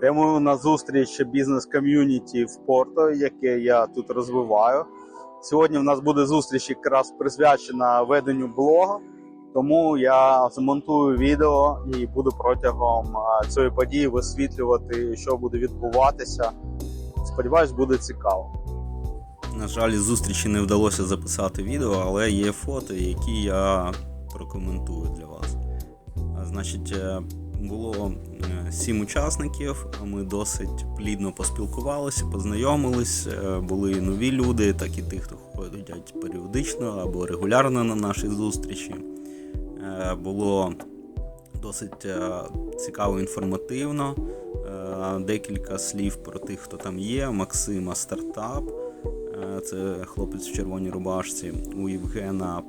Прямую на зустріч бізнес-ком'юніті в Порто, яке я тут розвиваю. Сьогодні в нас буде зустріч якраз присвячена веденню блогу. Тому я змонтую відео і буду протягом цієї події висвітлювати, що буде відбуватися. Сподіваюсь, буде цікаво. На жаль, зустрічі не вдалося записати відео, але є фото, які я прокоментую для вас. Значить, е, було е, сім учасників. Ми досить плідно поспілкувалися, познайомились. Е, Були нові люди, так і ті, хто ходять періодично або регулярно на наші зустрічі. Е, Було досить цікаво інформативно. Декілька слів про тих, хто там є. Максима стартап. Е, Це хлопець в червоній рубашці. У Євгена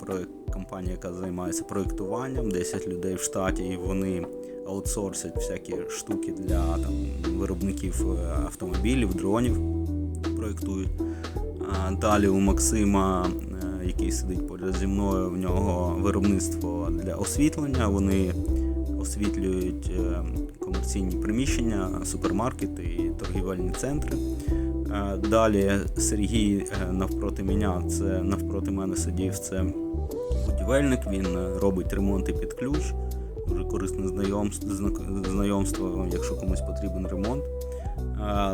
компанія, яка займається проєктуванням, 10 людей в штаті, і вони аутсорсять всякі штуки для там, виробників е, автомобілів, дронів проєктують. Далі у Максима, е, який сидить поряд зі мною, в нього виробництво для освітлення. Вони освітлюють комерційні приміщення, супермаркети і торгівельні центри. Е, Далі Сергій е, навпроти мене, це навпроти мене сидів. Це будівельник. Він е, робить ремонти під ключ. Дуже корисне знайомство, якщо комусь потрібен ремонт.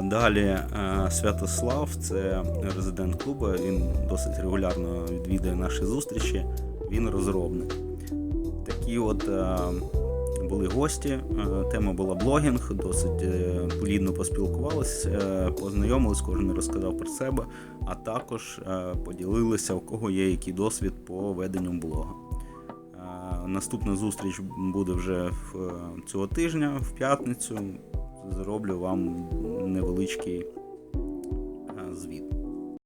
Далі Святослав, це резидент клубу. Він досить регулярно відвідує наші зустрічі. Він розробник. Такі от були гості. Е, Тема була блогінг, досить е, плідно поспілкувалися, е, познайомились, кожен розказав про себе, а також поділилися, у кого є який досвід по веденню блога. Наступна зустріч буде вже цього тижня, в п'ятницю. Зроблю вам невеличкий